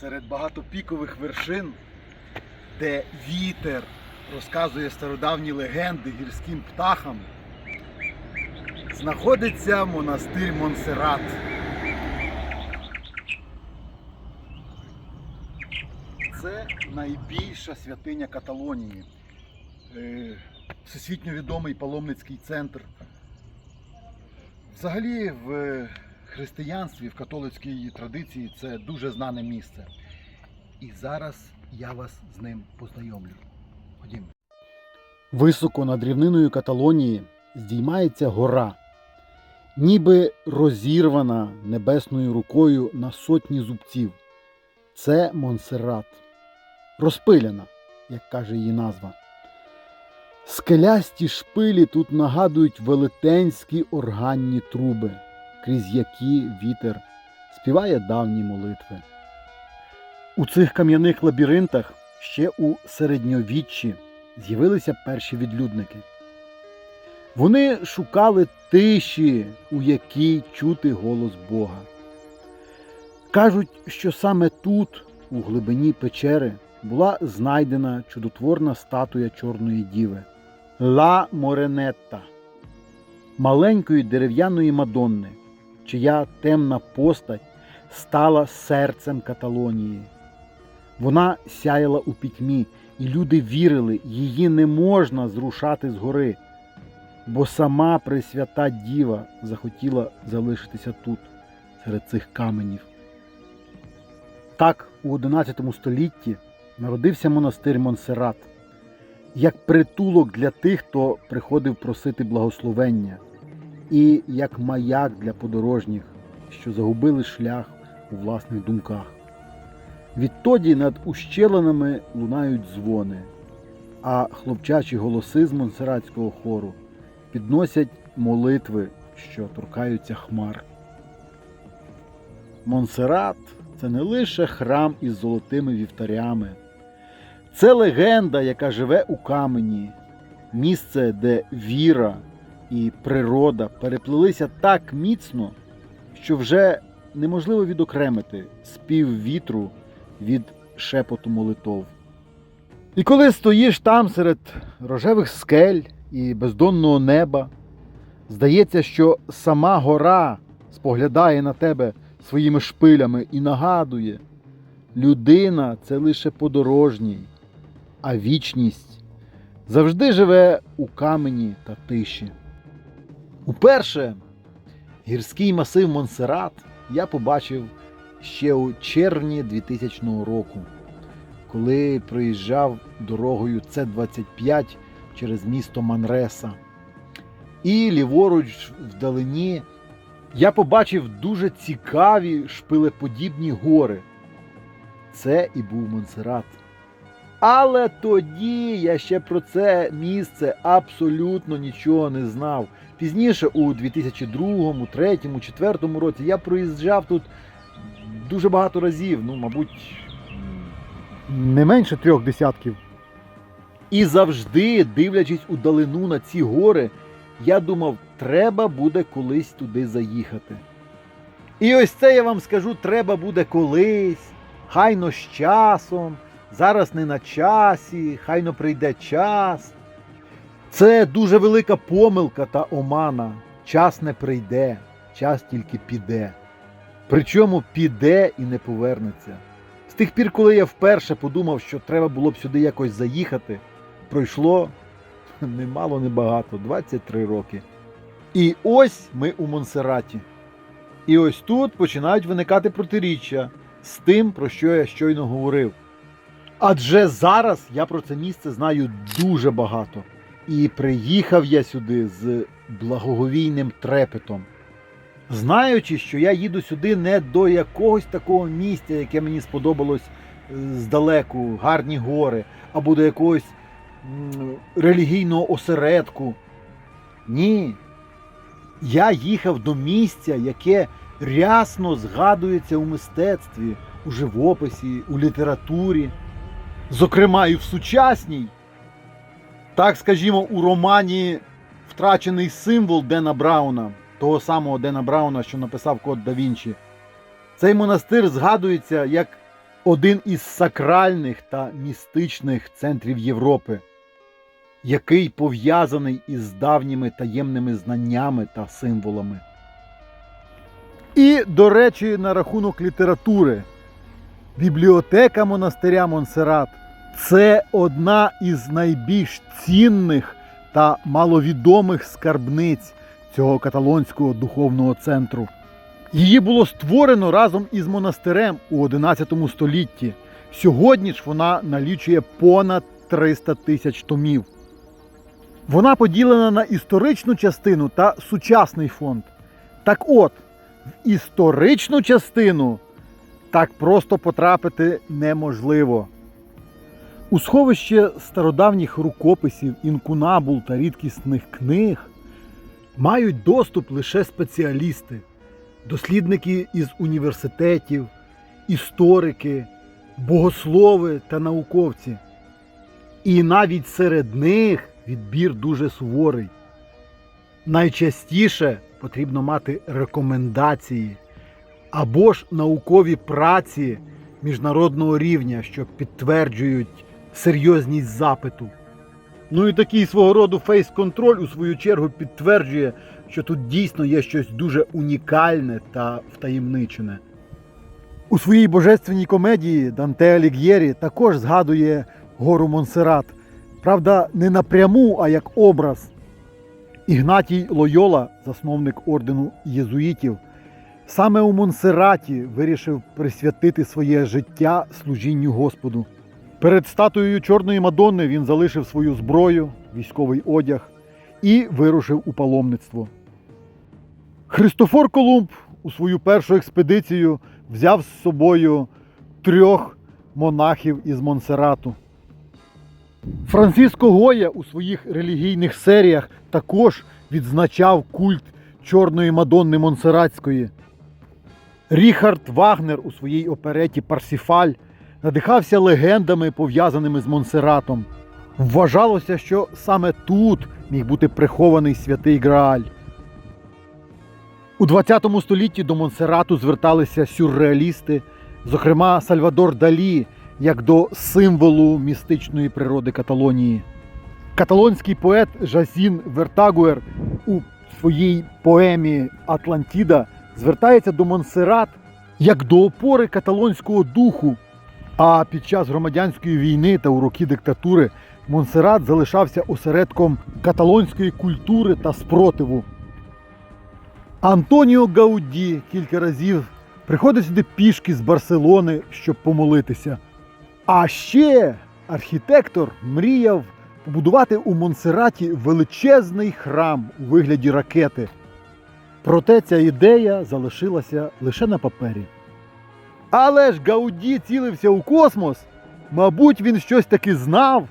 серед багатопікових вершин, де вітер розказує стародавні легенди гірським птахам, знаходиться монастир Монсерат. Це найбільша святиня Каталонії, Е, всесвітньо відомий паломницький центр. Взагалі в християнстві, в католицькій традиції це дуже знане місце. І зараз я вас з ним познайомлю. Ходімо. Високо над рівниною Каталонії здіймається гора, ніби розірвана небесною рукою на сотні зубців. Це Монсеррат. Розпиляна, як каже її назва. Скелясті шпилі тут нагадують велетенські органні труби, крізь які вітер співає давні молитви. У цих кам'яних лабіринтах ще у середньовіччі з'явилися перші відлюдники. Вони шукали тиші, у якій чути голос Бога. Кажуть, що саме тут, у глибині печери, була знайдена чудотворна статуя Чорної Діви Ла Моренетта, маленької дерев'яної Мадонни, чия темна постать стала серцем Каталонії. Вона сяяла у пітьмі, і люди вірили, її не можна зрушати з гори, бо сама Пресвята Діва захотіла залишитися тут, серед цих каменів. Так, у XI столітті народився монастир Монсеррат як притулок для тих, хто приходив просити благословення, і як маяк для подорожніх, що загубили шлях у власних думках. Відтоді над ущелинами лунають дзвони, а хлопчачі голоси з монсерратського хору підносять молитви, що торкаються хмар. Монсеррат це не лише храм із золотими вівтарями. Це легенда, яка живе у камені, місце, де віра і природа переплелися так міцно, що вже неможливо відокремити спів вітру від шепоту молитов. І коли стоїш там серед рожевих скель і бездонного неба, здається, що сама гора споглядає на тебе своїми шпилями і нагадує, людина це лише подорожній а вічність завжди живе у камені та тиші. Уперше гірський масив Монсеррат я побачив ще у червні 2000 року, коли проїжджав дорогою С-25 через місто Манреса. І ліворуч вдалині я побачив дуже цікаві шпилеподібні гори. Це і був Монсеррат. Але тоді я ще про це місце абсолютно нічого не знав. Пізніше, у 2002, 2003, 2004 році я проїжджав тут дуже багато разів, ну, мабуть, не менше трьох десятків. І завжди, дивлячись у далину на ці гори, я думав, треба буде колись туди заїхати. І ось це я вам скажу, треба буде колись, хайно з часом. Зараз не на часі, хайно прийде час. Це дуже велика помилка та омана. Час не прийде, час тільки піде. Причому піде і не повернеться. З тих пір, коли я вперше подумав, що треба було б сюди якось заїхати, пройшло немало, небагато, 23 роки. І ось ми у Монсераті. І ось тут починають виникати протиріччя з тим, про що я щойно говорив. Адже зараз я про це місце знаю дуже багато. І приїхав я сюди з благоговійним трепетом, знаючи, що я їду сюди не до якогось такого місця, яке мені сподобалось е, здалеку, гарні гори, або до якогось релігійного осередку. Ні. Я їхав до місця, яке рясно згадується у мистецтві, у живописі, у літературі зокрема і в сучасній, так скажімо, у романі Втрачений символ Дена Брауна, того самого Дена Брауна, що написав Код да Вінчі. Цей монастир згадується як один із сакральних та містичних центрів Європи, який пов'язаний із давніми таємними знаннями та символами. І, до речі, на рахунок літератури. Бібліотека монастиря Монсерат це одна із найбільш цінних та маловідомих скарбниць цього каталонського духовного центру. Її було створено разом із монастирем у 11 столітті. Сьогодні ж вона налічує понад 300 тисяч томів. Вона поділена на історичну частину та сучасний фонд. Так от, в історичну частину так просто потрапити неможливо. У сховище стародавніх рукописів, інкунабул та рідкісних книг мають доступ лише спеціалісти, дослідники із університетів, історики, богослови та науковці. І навіть серед них відбір дуже суворий. Найчастіше потрібно мати рекомендації або ж наукові праці міжнародного рівня, що підтверджують серйозність запиту. Ну і такий свого роду фейс-контроль у свою чергу підтверджує, що тут дійсно є щось дуже унікальне та втаємничене. У своїй божественній комедії Данте Аліг'єрі також згадує гору Монсерат. Правда, не напряму, а як образ. Ігнатій Лойола, засновник ордену єзуїтів, саме у Монсераті вирішив присвятити своє життя служінню Господу. Перед статуєю Чорної Мадонни він залишив свою зброю, військовий одяг і вирушив у паломництво. Христофор Колумб у свою першу експедицію взяв з собою трьох монахів із Монсерату. Франциско Гоя у своїх релігійних серіях також відзначав культ Чорної Мадонни Монсератської. Ріхард Вагнер у своїй опереті Парсіфаль надихався легендами, пов'язаними з Монсератом. Вважалося, що саме тут міг бути прихований святий Грааль. У 20 столітті до Монсерату зверталися сюрреалісти, зокрема Сальвадор Далі, як до символу містичної природи Каталонії. Каталонський поет Жазін Вертагуер у своїй поемі Атлантіда звертається до Монсерат як до опори каталонського духу. А під час громадянської війни та у роки диктатури Монсерат залишався осередком каталонської культури та спротиву. Антоніо Гауді кілька разів приходить сюди пішки з Барселони, щоб помолитися. А ще архітектор мріяв побудувати у Монсераті величезний храм у вигляді ракети. Проте ця ідея залишилася лише на папері. Але ж Гауді цілився у космос. Мабуть, він щось таки знав.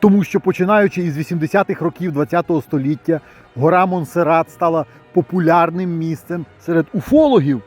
Тому що починаючи із 80-х років ХХ століття гора Монсерат стала популярним місцем серед уфологів.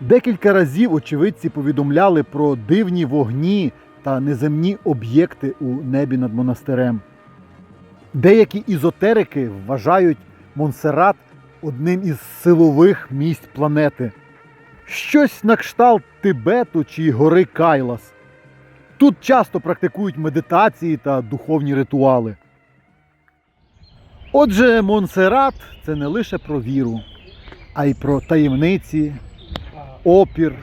Декілька разів очевидці повідомляли про дивні вогні та неземні об'єкти у небі над монастирем. Деякі ізотерики вважають Монсерат одним із силових місць планети. Щось на кшталт Тибету чи гори Кайлас. Тут часто практикують медитації та духовні ритуали. Отже, Монсерат це не лише про віру, а й про таємниці, опір,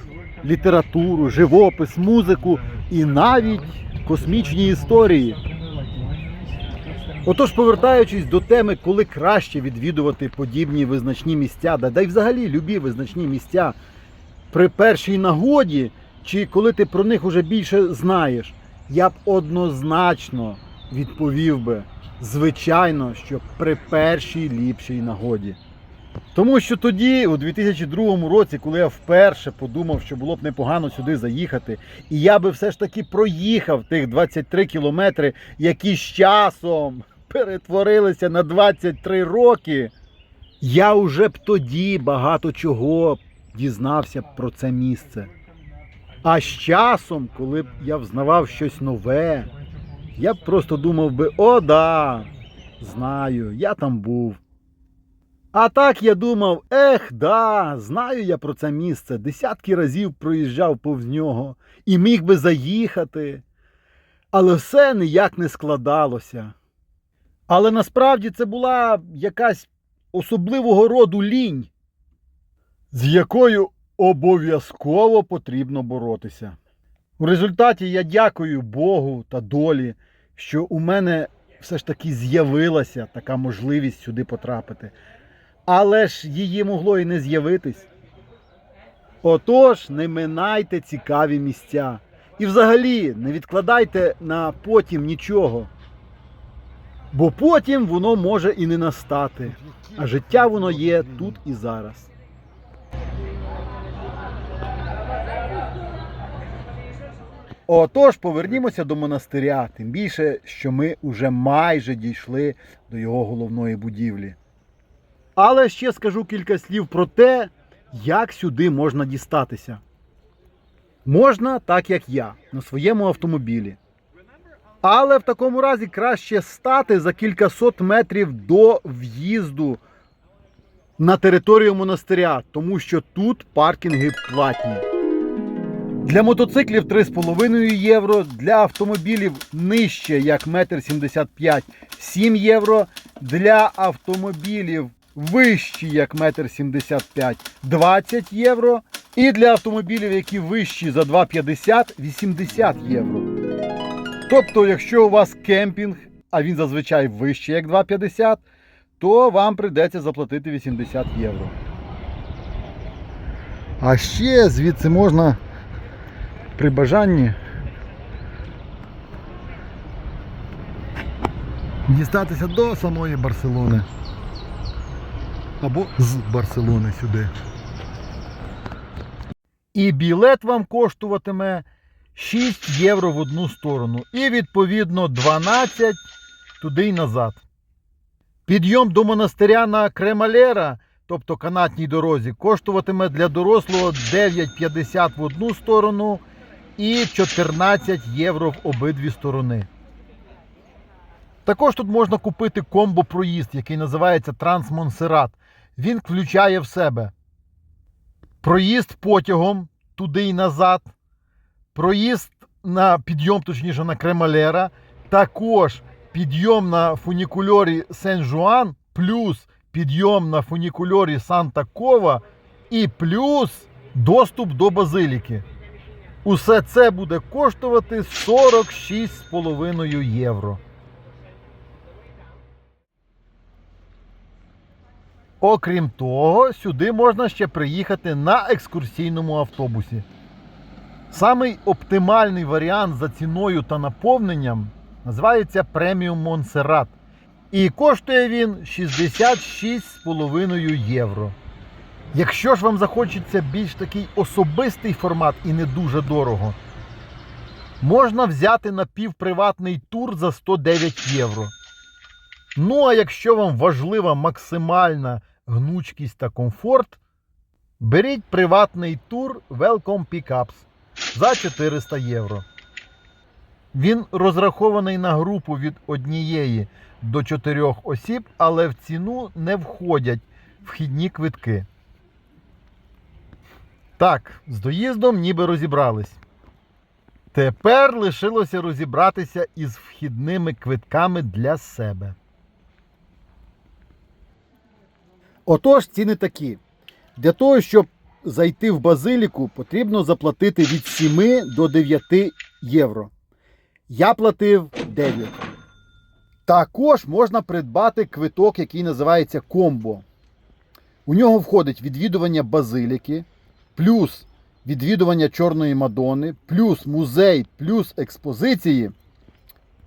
літературу, живопис, музику і навіть космічні історії. Отож, повертаючись до теми, коли краще відвідувати подібні визначні місця, да, й взагалі любі визначні місця при першій нагоді, чи коли ти про них уже більше знаєш, я б однозначно відповів би, звичайно, що при першій ліпшій нагоді. Тому що тоді, у 2002 році, коли я вперше подумав, що було б непогано сюди заїхати, і я би все ж таки проїхав тих 23 кілометри, які з часом перетворилися на 23 роки, я вже б тоді багато чого дізнався про це місце. А з часом, коли б я взнавав щось нове, я б просто думав би, о, да, знаю, я там був. А так я думав, ех, да, знаю я про це місце. Десятки разів проїжджав повз нього і міг би заїхати. Але все ніяк не складалося. Але насправді це була якась особливого роду лінь, з якою обов'язково потрібно боротися. У результаті я дякую Богу та долі, що у мене все ж таки з'явилася така можливість сюди потрапити. Але ж її могло і не з'явитись. Отож, не минайте цікаві місця. І взагалі не відкладайте на потім нічого. Бо потім воно може і не настати. А життя воно є тут і зараз. Отож, повернімося до монастиря, тим більше, що ми вже майже дійшли до його головної будівлі. Але ще скажу кілька слів про те, як сюди можна дістатися. Можна так, як я, на своєму автомобілі. Але в такому разі краще стати за кількасот метрів до в'їзду на територію монастиря, тому що тут паркінги платні. Для мотоциклів 3,5 євро, для автомобілів нижче як 1,75 м 7 євро, для автомобілів вищі як 1,75 м 20 євро, і для автомобілів, які вищі за 2,50 80 євро. Тобто, якщо у вас кемпінг, а він зазвичай вищий як 2,50, то вам прийдеться заплатити 80 євро. А ще звідси можна при бажанні дістатися до самої Барселони. Або з Барселони сюди. І білет вам коштуватиме 6 євро в одну сторону. І відповідно 12 туди й назад. Підйом до монастиря на Кремалера, тобто канатній дорозі, коштуватиме для дорослого 9,50 в одну сторону і 14 євро в обидві сторони. Також тут можна купити комбо-проїзд, який називається Трансмонсерат. Він включає в себе проїзд потягом туди і назад, проїзд на підйом, точніше на Кремалера, також підйом на фунікульорі Сен-Жуан, плюс підйом на фунікульорі Санта-Кова і плюс доступ до базиліки. Усе це буде коштувати 46,5 євро. Окрім того, сюди можна ще приїхати на екскурсійному автобусі. Самий оптимальний варіант за ціною та наповненням називається преміум Монсеррат. І коштує він 66,5 євро. Якщо ж вам захочеться більш такий особистий формат і не дуже дорого, можна взяти напівприватний тур за 109 євро. Ну а якщо вам важлива максимальна гнучкість та комфорт, беріть приватний тур Welcome Pickups за 400 євро. Він розрахований на групу від однієї до чотирьох осіб, але в ціну не входять вхідні квитки. Так, з доїздом ніби розібрались. Тепер лишилося розібратися із вхідними квитками для себе. Отож, ціни такі. Для того, щоб зайти в базиліку, потрібно заплатити від 7 до 9 євро. Я платив 9. Також можна придбати квиток, який називається комбо. У нього входить відвідування базиліки, плюс відвідування Чорної Мадони, плюс музей, плюс експозиції.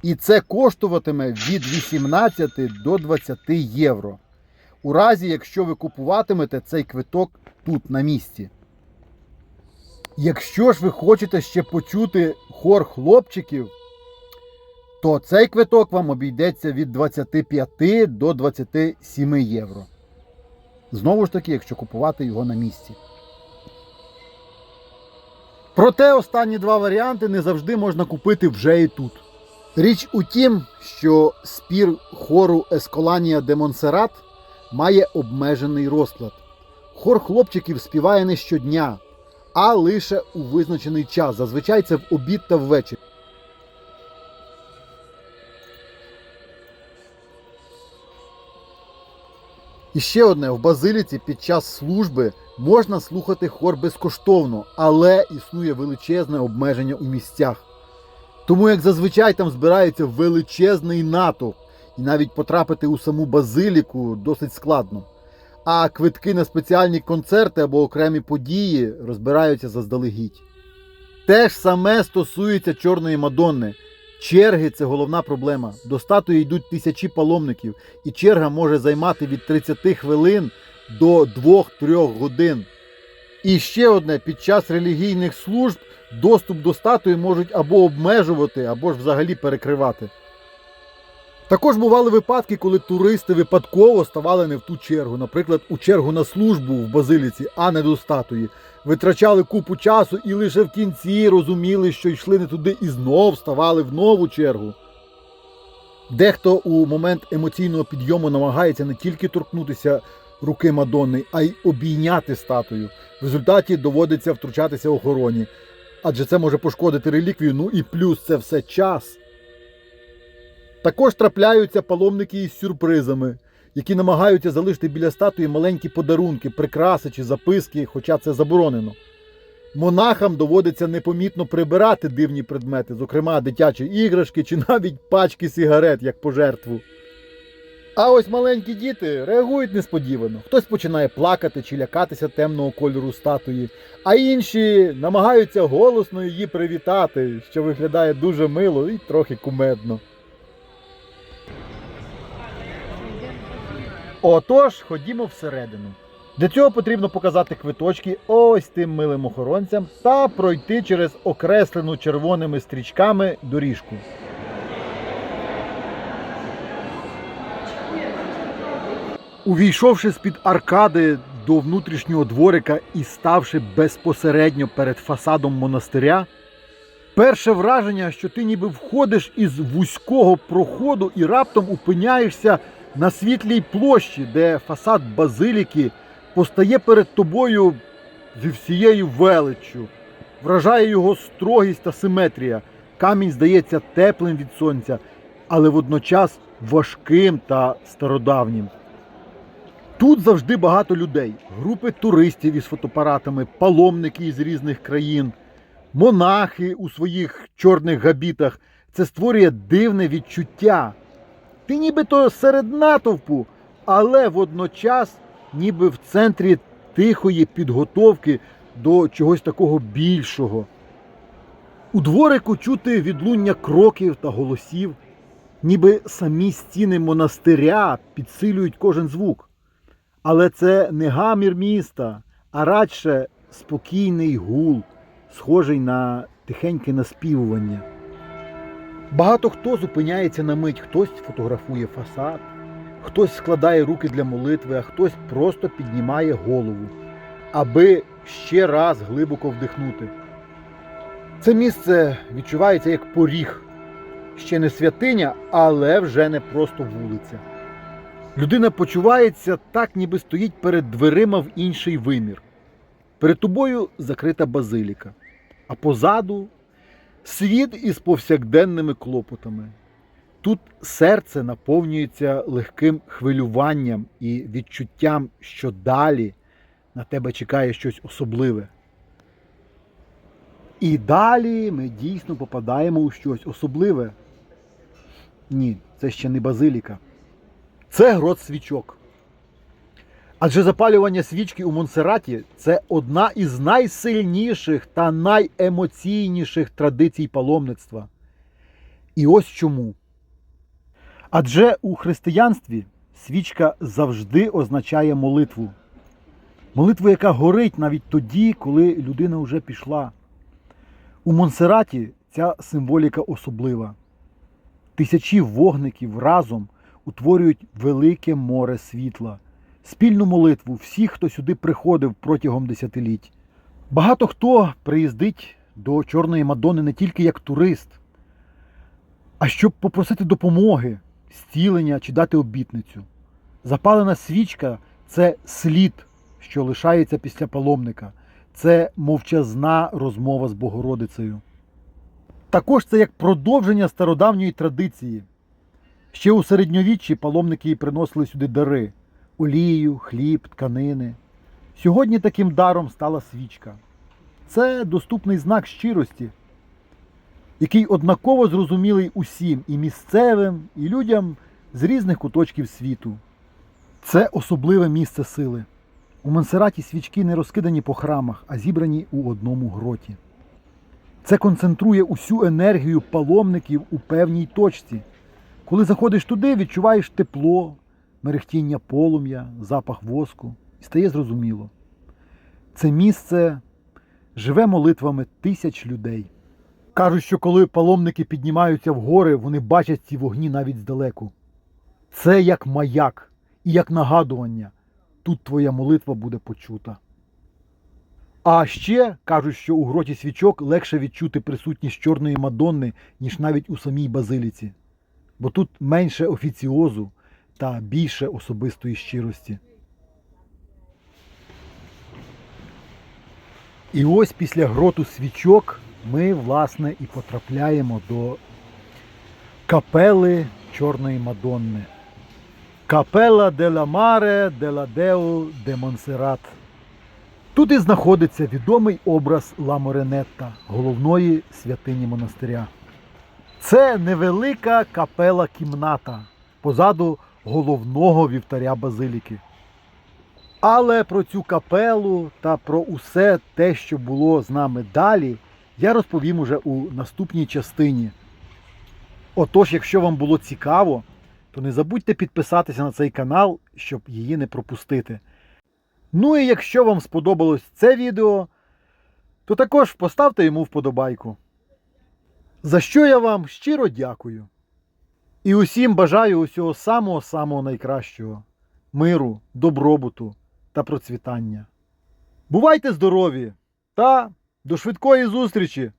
І це коштуватиме від 18 до 20 євро. У разі, якщо ви купуватимете цей квиток тут на місці. Якщо ж ви хочете ще почути хор хлопчиків, то цей квиток вам обійдеться від 25 до 27 євро. Знову ж таки, якщо купувати його на місці. Проте останні два варіанти не завжди можна купити вже і тут. Річ у тім, що спір хору Есколанія де Монсерат має обмежений розклад. Хор хлопчиків співає не щодня, а лише у визначений час. Зазвичай це в обід та ввечері. І ще одне: в базиліці під час служби можна слухати хор безкоштовно, але існує величезне обмеження у місцях. Тому як зазвичай там збирається величезний натовп, і навіть потрапити у саму базиліку досить складно. А квитки на спеціальні концерти або окремі події розбираються заздалегідь. Те ж саме стосується Чорної Мадонни. Черги це головна проблема. До статуї йдуть тисячі паломників, і черга може займати від 30 хвилин до 2-3 годин. І ще одне: під час релігійних служб доступ до статуї можуть або обмежувати, або ж взагалі перекривати. Також бували випадки, коли туристи випадково ставали не в ту чергу, наприклад, у чергу на службу в базиліці, а не до статуї. Витрачали купу часу і лише в кінці розуміли, що йшли не туди і знов ставали в нову чергу. Дехто у момент емоційного підйому намагається не тільки торкнутися руки Мадонни, а й обійняти статую. В результаті доводиться втручатися охороні, адже це може пошкодити реліквію, ну і плюс це все час. Також трапляються паломники із сюрпризами, які намагаються залишити біля статуї маленькі подарунки, прикраси чи записки, хоча це заборонено. Монахам доводиться непомітно прибирати дивні предмети, зокрема дитячі іграшки чи навіть пачки сигарет як пожертву. А ось маленькі діти реагують несподівано. Хтось починає плакати чи лякатися темного кольору статуї, а інші намагаються голосно її привітати, що виглядає дуже мило і трохи кумедно. Отож, ходімо всередину. Для цього потрібно показати квиточки ось тим милим охоронцям та пройти через окреслену червоними стрічками доріжку. Увійшовши з-під аркади до внутрішнього дворика і ставши безпосередньо перед фасадом монастиря, перше враження, що ти ніби входиш із вузького проходу і раптом опиняєшся на світлій площі, де фасад базиліки постає перед тобою зі всією величчю. Вражає його строгість та симетрія. Камінь здається теплим від сонця, але водночас важким та стародавнім. Тут завжди багато людей, групи туристів із фотоапаратами, паломники із різних країн, монахи у своїх чорних габітах. Це створює дивне відчуття. Ти нібито серед натовпу, але водночас ніби в центрі тихої підготовки до чогось такого більшого. У дворику чути відлуння кроків та голосів, ніби самі стіни монастиря підсилюють кожен звук. Але це не гамір міста, а радше спокійний гул, схожий на тихеньке наспівування. Багато хто зупиняється на мить, хтось фотографує фасад, хтось складає руки для молитви, а хтось просто піднімає голову, аби ще раз глибоко вдихнути. Це місце відчувається як поріг, ще не святиня, але вже не просто вулиця. Людина почувається так, ніби стоїть перед дверима в інший вимір. Перед тобою закрита базиліка, а позаду світ із повсякденними клопотами. Тут серце наповнюється легким хвилюванням і відчуттям, що далі на тебе чекає щось особливе. І далі ми дійсно попадаємо у щось особливе. Ні, це ще не базиліка. Це грот свічок. Адже запалювання свічки у Монсераті це одна із найсильніших та найемоційніших традицій паломництва. І ось чому. Адже у християнстві свічка завжди означає молитву. Молитву, яка горить навіть тоді, коли людина вже пішла. У Монсераті ця символіка особлива. Тисячі вогників разом утворюють велике море світла, спільну молитву всіх, хто сюди приходив протягом десятиліть. Багато хто приїздить до Чорної Мадони не тільки як турист, а щоб попросити допомоги, зцілення чи дати обітницю. Запалена свічка це слід, що лишається після паломника. Це мовчазна розмова з Богородицею. Також це як продовження стародавньої традиції. Ще у середньовіччі паломники приносили сюди дари олію, хліб, тканини. Сьогодні таким даром стала свічка. Це доступний знак щирості, який однаково зрозумілий усім і місцевим, і людям з різних куточків світу. Це особливе місце сили. У Монсераті свічки не розкидані по храмах, а зібрані у одному гроті. Це концентрує усю енергію паломників у певній точці. Коли заходиш туди, відчуваєш тепло, мерехтіння полум'я, запах воску, і стає зрозуміло. Це місце живе молитвами тисяч людей. Кажуть, що коли паломники піднімаються в гори, вони бачать ці вогні навіть здалеку. Це як маяк і як нагадування. Тут твоя молитва буде почута. А ще кажуть, що у гроті свічок легше відчути присутність чорної Мадонни, ніж навіть у самій базиліці, бо тут менше офіціозу та більше особистої щирості. І ось після гроту свічок ми, власне, і потрапляємо до капели Чорної Мадонни. Капела дела Маре дела Деу де Монсерат. Тут і знаходиться відомий образ Ла Моренетта, головної святині монастиря. Це невелика капела кімната позаду головного вівтаря базиліки. Але про цю капелу та про усе те, що було з нами далі, я розповім уже у наступній частині. Отож, якщо вам було цікаво, то не забудьте підписатися на цей канал, щоб її не пропустити. Ну і якщо вам сподобалось це відео, то також поставте йому вподобайку. За що я вам щиро дякую. І усім бажаю усього самого-самого найкращого миру, добробуту та процвітання. Бувайте здорові та до швидкої зустрічі!